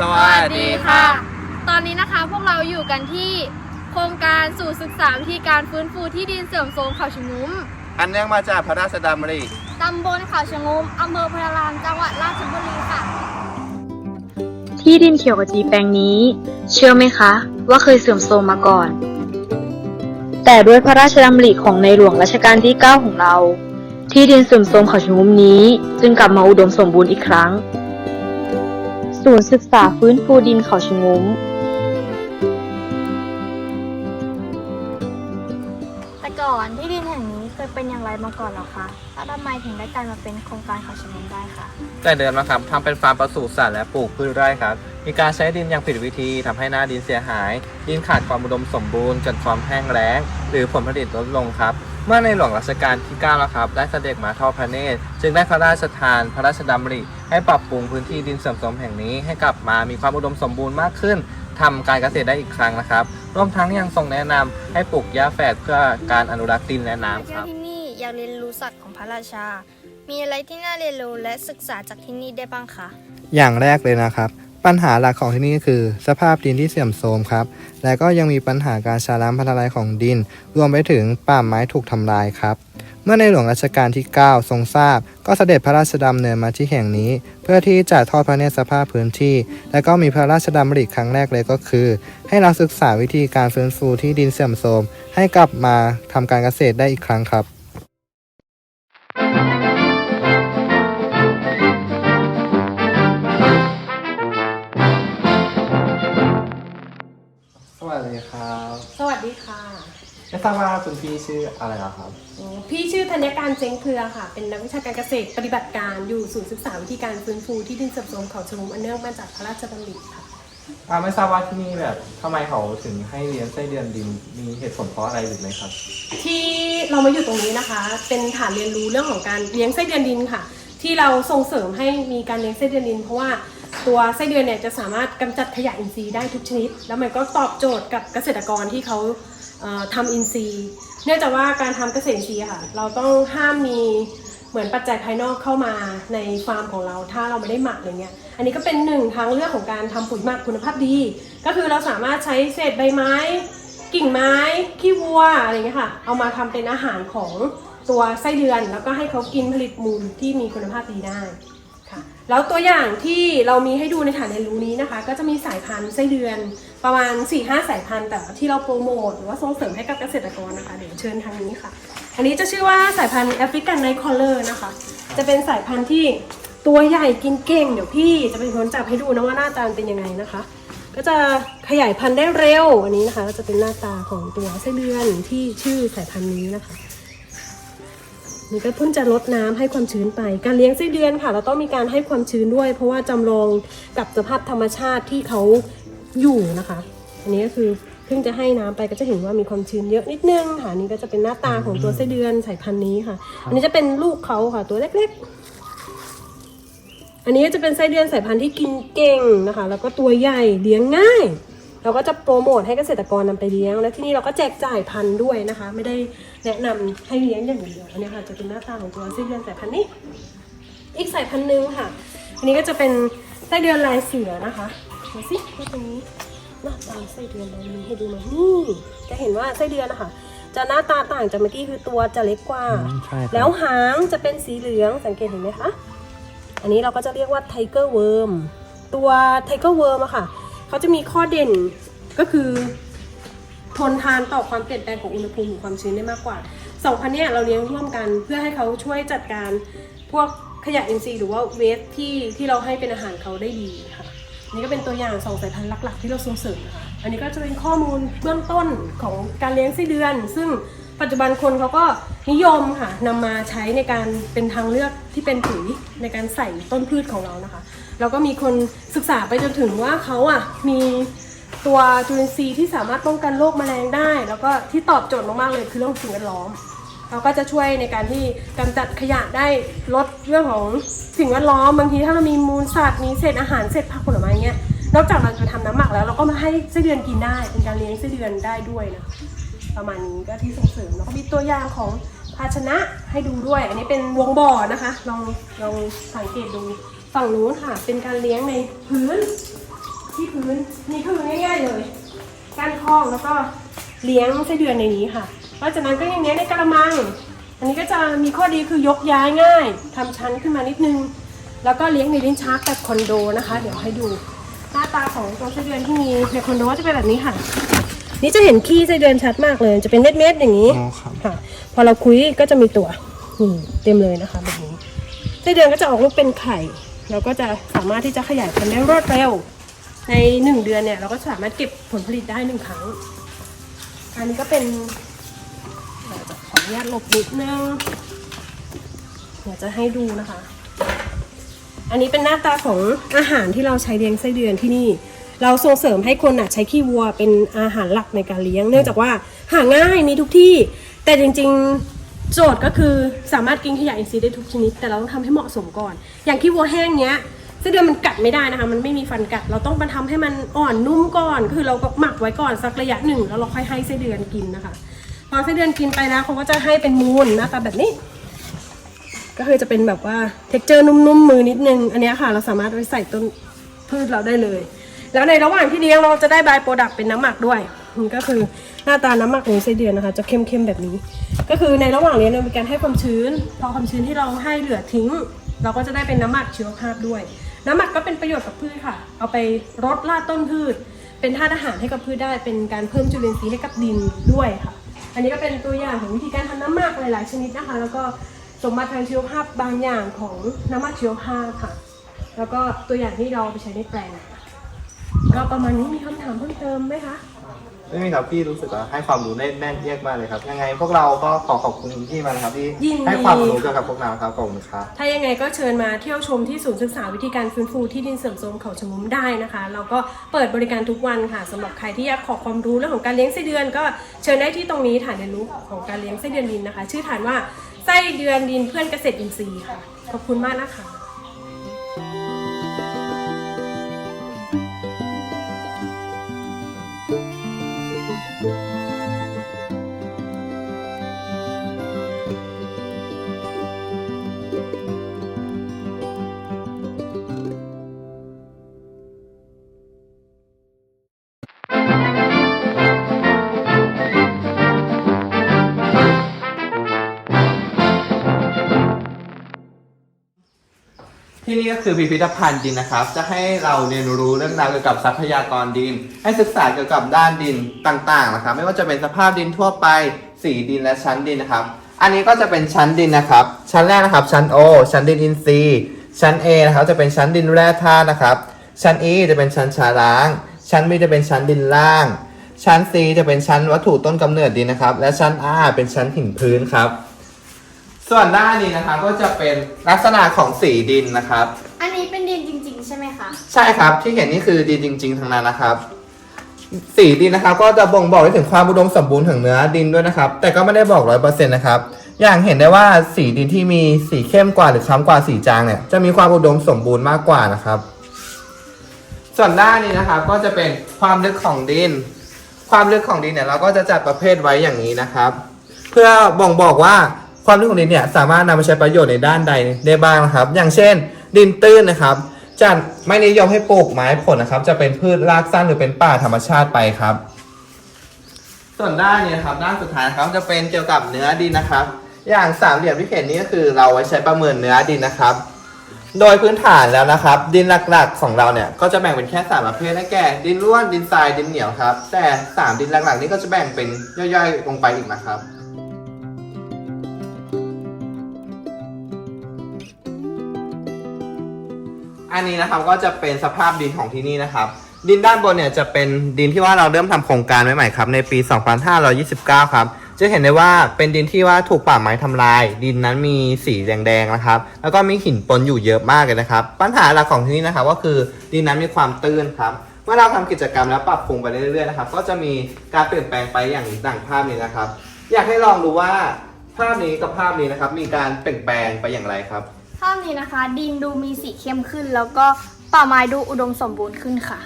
สวัสดีค่ะ ตอนนี้นะคะพวกเราอยู่กันที่โครงการสู่ศึกษาวิธีการฟื้นฟูที่ดินเสื่อมโทรมเขาชะงุ้ม อันเนื่องมาจากพระราชดำริ ตำบลเขาชะงุ้มอำเภอพะรามจังหวัดราชบุรีค่ะ ที่ดินเขียวขจีแปลงนี้ เชื่อไหมคะ ว่าเคยเสื่อมโทรมมาก่อน แต่ด้วยพระราชดำริของในหลวงรัชกาลที่ 9 ของเรา ที่ดินเสื่อมโทรมเขาชะงุมนี้ จึงกลับมาอุดมสมบูรณ์อีกครั้ง ศูนย์ศึกษาฟื้นฟูดินเขาชะงุมแต่ก่อนที่ดินแห่งนี้เคยเป็นอย่างไรมาก่อนหรอคะแล้วทำไมถึงได้กลายมาเป็นโครงการเขาชะงุ้มได้คะ แต่เดิมนะครับทำเป็นฟาร์มปศุสัตว์และปลูกพืชไร่ครับ มีการใช้ดินอย่างผิดวิธีทำให้หน้าดินเสียหาย ดินขาดความอุดมสมบูรณ์เกิดความแห้งแล้ง หรือผลผลิตลดลงครับ เมื่อในหลวงรัชกาลที่9นะครับได้เสด็จมาทอดพระเนตรจึงได้พระราชทานพระราชดำริ ให้ปรับปรุงพื้นที่ดินเสื่อมโทรมแห่งนี้ให้กลับมามีความอุดมสมบูรณ์มากขึ้นทำการเกษตรได้อีกครั้งนะครับรวมทั้งยังทรงแนะนำให้ปลูกหญ้าแฝดเพื่อการอนุรักษ์ดินและมาน้ำคเที่ยวรับที่นี่อยากเรียนรู้สัตว์ของพระราชา มีอะไรที่น่าเรียนรู้และศึกษาจากที่นี่ได้บ้างคะอย่างแรกเลยนะครับ ปัญหาหลักของที่นี่คือ สภาพดินที่เสื่อมโทรมครับ และก็ยังมีปัญหาการชาล้างพันธลายของดิน รวมไปถึงป่าไม้ถูกทำลายครับ เมื่อในหลวงรัชกาลที่ 9 ทรงทราบ ก็เสด็จพระราชดำเนินมาที่แห่งนี้ เพื่อที่จะทอดพระเนตรสภาพพื้นที่ และก็มีพระราชดำริครั้งแรกเลยก็คือ ให้เราศึกษาวิธีการฟื้นฟูที่ดินเสื่อมโทรมให้กลับมาทำการเกษตรได้อีกครั้งครับ ทราบว่าคุณพี่ชื่ออะไรเหรอครับ อ๋อพี่ชื่อธัญการเจงเครือค่ะ เป็นนักวิชาการเกษตรปฏิบัติการอยู่ศูนย์ศึกษาวิธีการฟื้นฟูที่ดินเสื่อมโทรมเขาชะลุมอันเนื่องมาจากพระราชดำริค่ะ อ่าไม่ทราบว่าที่นี่แบบทำไมเขาถึงให้เลี้ยงไส้เดือนดินมีเหตุผลเพราะอะไรหรือไหมครับ ที่เรามาอยู่ตรงนี้นะคะ เป็นฐานเรียนรู้เรื่องของการเลี้ยงไส้เดือนดินค่ะ ที่เราส่งเสริมให้มีการเลี้ยงไส้เดือนดิน เพราะว่าตัวไส้เดือนเนี่ยจะสามารถกำจัดขยะอินทรีย์ได้ทุกชนิด แล้วมันก็ตอบโจทย์กับเกษตรกรที่เขาเอ่อ ทำอินทรีย์ เนื่องจากว่าการทำเกษตรอินทรีย์ค่ะ เราต้องห้ามมีเหมือนปัจจัยภายนอกเข้ามาในฟาร์มของเรา ถ้าเราไม่ได้หมักอะไรเงี้ย อันนี้ก็เป็นหนึ่งทางเลือกของการทำปุ๋ยหมักคุณภาพดี ก็คือเราสามารถใช้เศษใบไม้ กิ่งไม้ขี้วัวอะไรเงี้ยค่ะ เอามาทำเป็นอาหารของตัวไส้เดือน แล้วก็ให้เขากินผลิตมูลที่มีคุณภาพดีได้ แล้วตัวอย่างที่เรามีให้ดูในฐานเรียนรู้นี้นะคะ ก็จะมีสายพันธุ์ไส้เดือนประมาณ 4-5 สายพันธุ์แต่ที่เราโปรโมทหรือว่าส่งเสริมให้กับเกษตรกรนะคะเดี๋ยวเชิญทางนี้ค่ะ อันนี้จะชื่อว่าสายพันธุ์แอฟริกันไนคอลเลอร์นะคะ จะเป็นสายพันธุ์ที่ตัวใหญ่กินเก่ง เดี๋ยวพี่จะเป็นคนจับให้ดูนะว่าหน้าตาเป็นยังไงนะคะ ก็จะขยายพันธุ์ได้เร็วอันนี้นะคะ ก็จะเป็นหน้าตาของตัวไส้เดือนที่ชื่อสายพันธุ์นี้นะคะ นี่ก็เพิ่งจะลดน้ำให้ความชื้นไป การเลี้ยงไส้เดือนค่ะ เราต้องมีการให้ความชื้นด้วย เพราะว่าจำลองกับสภาพธรรมชาติที่เขาอยู่นะคะ อันนี้ก็คือเพิ่งจะให้น้ำไปก็จะเห็นว่ามีความชื้นเยอะนิดนึงค่ะนนี่ก็จะเป็นหน้าตาของตัวไส้เดือนสายพันธุ์นี้ค่ะ อันนี้จะเป็นลูกเขาค่ะตัวเล็กๆ อันนี้จะเป็นไส้เดือนสายพันธุ์ที่กินเก่งนะคะ แล้วก็ตัวใหญ่เลี้ยงง่าย เราก็จะโปรโมทให้เกษตรกรนำไปเลี้ยง และที่นี่เราก็แจกจ่ายพันธุ์ด้วยนะคะ ไม่ได้แนะนำให้เลี้ยงอย่างเดียวอันนี้ค่ะจะเป็นหน้าตาของตัวไส้เดือนสายพันธุ์นี้ อีกสายพันธุ์หนึ่งค่ะ อันนี้ก็จะเป็นไส้เดือนลายเสือนะคะดูสิว่าตรงนี้หน้าตาไส้เดือนเรามีให้ดูไหมนี่จะเห็นว่าไส้เดือนนะคะจะหน้าตาต่างจากเมื่อกี้คือตัวจะเล็กกว่าอืมใช่ครับแล้วหางจะเป็นสีเหลืองสังเกตเห็นไหมคะ อันนี้เราก็จะเรียกว่าไทเกอร์เวิร์มตัวไทเกอร์เวิร์มอะค่ะ เขาจะมีข้อเด่นก็คือทนทานต่อความเปลี่ยนแปลงของอุณหภูมิหรือความชื้นได้มากกว่าสองพันเนี่ยเราเลี้ยงร่วมกันเพื่อให้เขาช่วยจัดการพวกขยะอินทรีย์หรือว่าเวสที่ที่เราให้เป็นอาหารเขาได้ดีค่ะนนี่ก็เป็นตัวอย่างสองสายพันธุ์หลักๆ ที่เราส่งเสริมนะคะอันนี้ก็จะเป็นข้อมูลเบื้องต้นของการเลี้ยงไส้เดือน ซึ่ง ปัจจุบันคนเขาก็นิยมค่ะนำมาใช้ในการเป็นทางเลือกที่เป็นปุ๋ยในการใส่ต้นพืชของเรานะคะ แล้วก็มีคนศึกษาไปจนถึงว่าเขาอะมีตัวจุลินทรีย์ที่สามารถป้องกันโรคแมลงได้ แล้วก็ที่ตอบโจทย์มากๆเลยคือเรื่องสิ่งแวดล้อมเราก็จะช่วยในการที่กำจัดขยะได้ลดเรื่องของสิ่งแวดล้อมบางทีถ้าเรามีมูลสัตว์มีเศษอาหารเศษผักผลไม้เงี้ยนอกจากเราจะทำน้ำหมักแล้วเราก็มาให้ไส้เดือนกินได้เป็นการเลี้ยงไส้เดือนได้ด้วยนะ ประมาณนี้ก็ที่ส่งเสริมแล้วก็มีตัวอย่างของภาชนะให้ดูด้วย อันนี้เป็นวงบ่อนะคะ ลองลองสังเกตดูฝั่งนู้นค่ะ เป็นการเลี้ยงในพื้นที่พื้นนี่คือง่าย ๆ เลยกั้นคอกแล้วก็เลี้ยงไส้เดือนในนี้ค่ะนอกจากนั้นก็ยังเลี้ยงในกระมัง อันนี้ก็จะมีข้อดีคือยกย้ายง่ายทำชั้นขึ้นมานิดนึง แล้วก็เลี้ยงในลิ้นชักแบบคอนโดนะคะ เดี๋ยวให้ดูหน้าตาของตัวไส้เดือนที่มีในคอนโดจะเป็นแบบนี้ค่ะ นี่จะเห็นขี้ไส้เดือนชัดมากเลย จะเป็นเม็ดๆอย่างนี้อ๋อครับค่ะ พอเราคุยก็จะมีตัวนี่เต็มเลยนะคะแบบนี้ไส้เดือนก็จะออกลูกเป็นไข่ เราก็จะสามารถที่จะขยายพันธุ์ได้รวดเร็ว ในหนึ่งเดือนเนี่ย เราก็สามารถเก็บผลผลิตได้หนึ่งครั้ง อันนี้ก็เป็นเดี๋ยวจะขออนุญาตหลบนิดนึงเดี๋ยวจะให้ดูนะคะ อันนี้เป็นหน้าตาของอาหารที่เราใช้เลี้ยงไส้เดือนที่นี่ เราส่งเสริมให้คนอะใช้ขี้วัวเป็นอาหารหลักในการเลี้ยง เนื่องจากว่าหาง่ายมีทุกที่ แต่จริงๆโจทย์ก็คือสามารถกินขยะอินทรีย์ได้ทุกชนิด แต่เราต้องทำให้เหมาะสมก่อน อย่างขี้วัวแห้งเนี้ยไส้นเดือนมันกัดไม่ได้นะคะ มันไม่มีฟันกัด เราต้องมาทำให้มันอ่อนนุ่มก่อน คือเราก็หมักไว้ก่อนสักระยะหนึ่ง แล้วเราค่อยให้ไส้เดือนกินนะคะ พอไส้เดือนกินไปแล้วเขาก็จะให้เป็นมูลหน้าตาแบบนี้ ก็คือจะเป็นแบบว่าเท็กเจอร์นุ่มๆมือนิดนึง อันนี้ค่ะ เราสามารถไปใส่ต้นพืชเราได้เลย แล้วในระหว่างที่เลี้ยงเราจะได้บายโปรดักต์เป็นน้ำหมักด้วยนี่ก็คือหน้าตาน้ำหมักของไส้เดือนนะคะ จะเข้มๆแบบนี้ ก็คือในระหว่างเลี้ยงเรามีการให้ความชื้น พอความชื้นที่เราให้เหลือทิ้ง เราก็จะได้เป็นน้ำหมักชีวภาพด้วย น้ำหมักก็เป็นประโยชน์กับพืชค่ะ เอาไปรดราดต้นพืช เป็นธาตุอาหารให้กับพืชได้ เป็นการเพิ่มจุลินทรีย์ให้กับดินด้วยค่ะ อันนี้ก็เป็นตัวอย่างของวิธีการทำน้ำหมักหลาย ๆ ชนิดนะคะ แล้วก็สมบัติทางชีวภาพบางอย่างของน้ำหมักชีวภาพค่ะ แล้วก็ตัวอย่างที่เราเอาไปใช้ในแปลง ก็ประมาณนี้มีคำถามเพิ่มเติมไหมคะไม่มีครับพี่รู้สึกว่าให้ความรู้ได้แน่นเยียกมากเลยครับ ยังไงพวกเราก็ขอขอบคุณพี่มากนะครับที่ยินดีให้ความรู้เกี่ยวกับพวกเราครับขอบคุณครับ ถ้ายังไงก็เชิญมาเที่ยวชมที่ศูนย์ศึกษาวิธีการฟื้นฟูที่ดินเสื่อมโทรมเขาชะงุมได้นะคะ เราก็เปิดบริการทุกวันค่ะสำหรับใครที่อยากขอความรู้เรื่องของการเลี้ยงไส้เดือน ก็เชิญได้ที่ตรงนี้ฐานเรียนรู้ของการเลี้ยงไส้เดือนดินนะคะ ชื่อฐานว่าไส้เดือนดินเพื่อนเกษตรอินทรีย์ค่ะขอบคุณมากนะคะ ที่นี่ก็คือพิพิธภัณฑ์ดินนะครับ จะให้เราเรียนรู้เรื่องราวเกี่ยวกับทรัพยากรดิน ให้ศึกษาเกี่ยวกับด้านดินต่างๆนะครับ ไม่ว่าจะเป็นสภาพดินทั่วไป สีดินและชั้นดินนะครับ อันนี้ก็จะเป็นชั้นดินนะครับ ชั้นแรกนะครับ ชั้น O ชั้นดินอินทรีย์ ชั้น A นะครับจะเป็นชั้นดินแร่ธาตุนะครับ ชั้น E จะเป็นชั้นชาล้าง ชั้น B จะเป็นชั้นดินล่าง ชั้น C จะเป็นชั้นวัตถุต้นกำเนิดดินนะครับ และชั้น R เป็นชั้นหินพื้นครับ ส่วนด้านนี้นะครับก็จะเป็นลักษณะของสีดินนะครับ อันนี้เป็นดินจริง ๆ ใช่ไหมคะใช่ครับที่เห็นนี่คือดินจริง ๆทั้งนั้นนะครับ สีดินนะครับก็จะบ่งบอกได้ถึงความอุดมสมบูรณ์ของเนื้อดินด้วยนะครับ แต่ก็ไม่ได้บอกร้อยเปอร์เซ็นต์นะครับ อย่างเห็นได้ว่าสีดินที่มีสีเข้มกว่าหรือคล้ำกว่าสีจางเนี่ยจะมีความอุดมสมบูรณ์มากกว่านะครับ ส่วนด้านนี้นะครับก็จะเป็นความลึกของดิน ความลึกของดินเนี่ยเราก็จะจัดประเภทไว้อย่างนี้นะครับ เพื่อบ่งบอกว่า ความลึกของดินเนี่ยสามารถนำไปใช้ประโยชน์ในด้านใดได้บ้างนะครับ อย่างเช่น ดินตื้นนะครับจะไม่นิยมให้ปลูกไม้ผลนะครับ จะเป็นพืชรากสั้นหรือเป็นป่าธรรมชาติไปครับ ส่วนด้านนี้นะครับด้านสุดท้ายครับจะเป็นเกี่ยวกับเนื้อดินนะครับ อย่างสามเหลี่ยมที่เห็นนี้ก็คือเราไว้ใช้ประเมินเนื้อดินนะครับ โดยพื้นฐานแล้วนะครับ ดินหลักๆของเราเนี่ยก็จะแบ่งเป็นแค่สามประเภทได้แก่ดินร่วนดินทรายดินเหนียวครับ แต่สามดินหลักๆนี้ก็จะแบ่งเป็นย่อยๆลงไปอีกนะครับ อันนี้นะครับก็จะเป็นสภาพดินของที่นี่นะครับ ดินด้านบนเนี่ยจะเป็นดินที่ว่าเราเริ่มทำโครงการใหม่ๆครับในปี 2529 ครับจะเห็นได้ว่าเป็นดินที่ว่าถูกป่าไม้ทำลาย ดินนั้นมีสีแดงๆนะครับ แล้วก็มีหินปนอยู่เยอะมากเลยนะครับ ปัญหาหลักของที่นี่นะครับ ก็คือดินนั้นมีความตื้นครับเมื่อเราทำกิจกรรมแล้วปรับปรุงไปเรื่อยๆนะครับ ก็จะมีการเปลี่ยนแปลงไปอย่างดังภาพนี้นะครับ อยากให้ลองดูว่าภาพนี้กับภาพนี้นะครับ มีการเปลี่ยนแปลงไปอย่างไรครับ ภาพนี้นะคะ ดินดูมีสีเข้มขึ้น แล้วก็ป่าไม้ดูอุดมสมบูรณ์ขึ้นค่ะ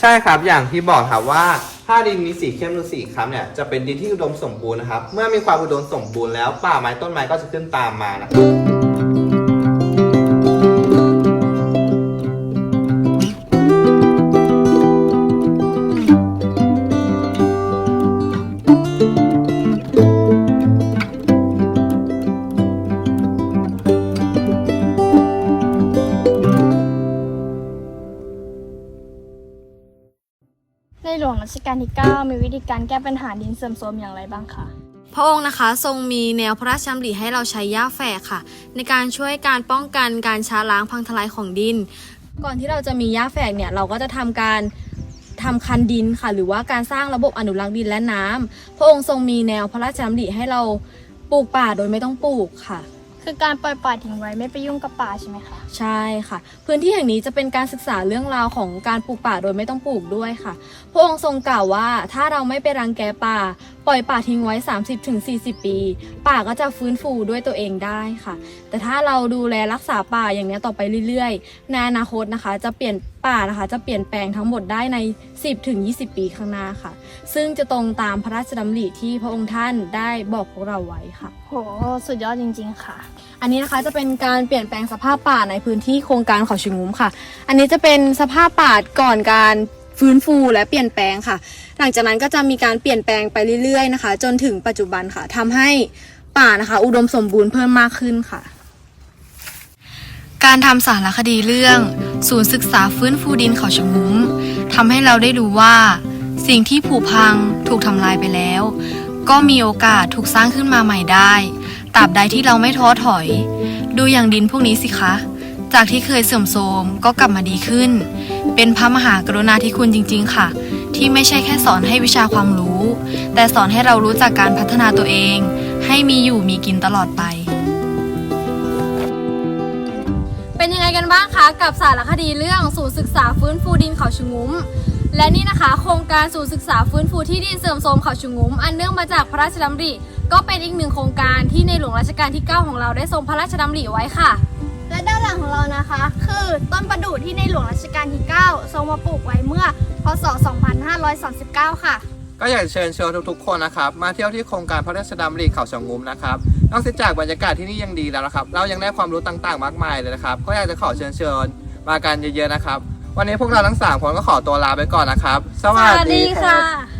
ใช่ครับอย่างที่บอกครับว่าถ้าดินมีสีเข้มหรือสีคล้ำเนี่ยจะเป็นดินที่อุดมสมบูรณ์นะครับ เมื่อมีความอุดมสมบูรณ์แล้วป่าไม้ต้นไม้ก็จะขึ้นตามมานะครับ ชกาลที่ 9 มีวิธีการแก้ปัญหาดินเสื่อมโทรมอย่างไรบ้างคะพระองค์นะคะทรงมีแนวพระราชดำริให้เราใช้หญ้าแฝกค่ะ ในการช่วยการป้องกันการช้าล้างพังทลายของดิน ก่อนที่เราจะมีหญ้าแฝกเนี่ยเราก็จะทำการทำคันดินค่ะ หรือว่าการสร้างระบบอนุรักษ์ดินและน้ำพระองค์ทรงมีแนวพระราชดำริให้เราปลูกป่าโดยไม่ต้องปลูกค่ะ คือการปล่อยป่าทิ้งไว้ไม่ไปยุ่งกับป่าใช่ไหมคะ ใช่ค่ะ พื้นที่แห่งนี้จะเป็นการศึกษาเรื่องราวของการปลูกป่าโดยไม่ต้องปลูกด้วยค่ะ พระองค์ทรงกล่าวว่าถ้าเราไม่ไปรังแกป่า ปล่อยป่าทิ้งไว้ 30-40 ปี ป่าก็จะฟื้นฟูด้วยตัวเองได้ค่ะ แต่ถ้าเราดูแลรักษาป่าอย่างนี้ต่อไปเรื่อยๆในอนาคตนะคะ จะเปลี่ยน ป่านะคะ จะเปลี่ยนแปลงทั้งหมดได้ใน 10-20 ปีข้างหน้าค่ะ ซึ่งจะตรงตามพระราชดำริที่พระองค์ท่านได้บอกพวกเราไว้ค่ะ โห สุดยอดจริง ๆ ค่ะ อันนี้นะคะจะเป็นการเปลี่ยนแปลงสภาพป่าในพื้นที่โครงการเขาชิงุ้มค่ะ อันนี้จะเป็นสภาพป่าก่อนการฟื้นฟูและเปลี่ยนแปลงค่ะ หลังจากนั้นก็จะมีการเปลี่ยนแปลงไปเรื่อยๆนะคะ จนถึงปัจจุบันค่ะทำให้ป่านะคะ อุดมสมบูรณ์เพิ่มมากขึ้นค่ะ การทำสารคดีเรื่อง ศูนย์ศึกษาฟื้นฟูดินเขาชะงุ้มทำให้เราได้รู้ว่า สิ่งที่ผุพังถูกทำลายไปแล้ว ก็มีโอกาสถูกสร้างขึ้นมาใหม่ได้ตราบใดที่เราไม่ท้อถอย ดูอย่างดินพวกนี้สิคะ จากที่เคยเสื่อมโทรมก็กลับมาดีขึ้น เป็นพระมหากรุณาธิคุณจริง ๆ ค่ะ ที่ไม่ใช่แค่สอนให้วิชาความรู้ แต่สอนให้เรารู้จักการพัฒนาตัวเอง ให้มีอยู่มีกินตลอดไป เป็นยังไงกันบ้างคะกับสารคดีเรื่องศูนย์ศึกษาฟื้นฟูดินเขาชะงุ้ม และนี่นะคะ โครงการศูนย์ศึกษาฟื้นฟูที่ดินเสื่อมโทรมเขาชะงุ้ม อันเนื่องมาจากพระราชดำริ ก็เป็นอีกหนึ่งโครงการที่ในหลวงรัชกาลที่ 9 ของเราได้ทรงพระราชดำริไว้ค่ะ และด้านหลังของเรานะคะ คือต้นประดู่ที่ในหลวงรัชกาลที่ 9 ทรงมาปลูกไว้เมื่อพศ 2539 ค่ะ ก็อยากเชิญชวนทุกๆคนนะครับ มาเที่ยวที่โครงการพระราชดำริเขาชะงุมนะครับนอกจากบรรยากาศที่นี่ยังดีแล้วนะครับ เรายังได้ความรู้ต่างๆ มากมายเลยนะครับ ก็อยากจะขอเชิญชวนมากันเยอะๆนะครับ วันนี้พวกเราทั้งสามคนก็ขอตัวลาไปก่อนนะครับ สวัสดีค่ะ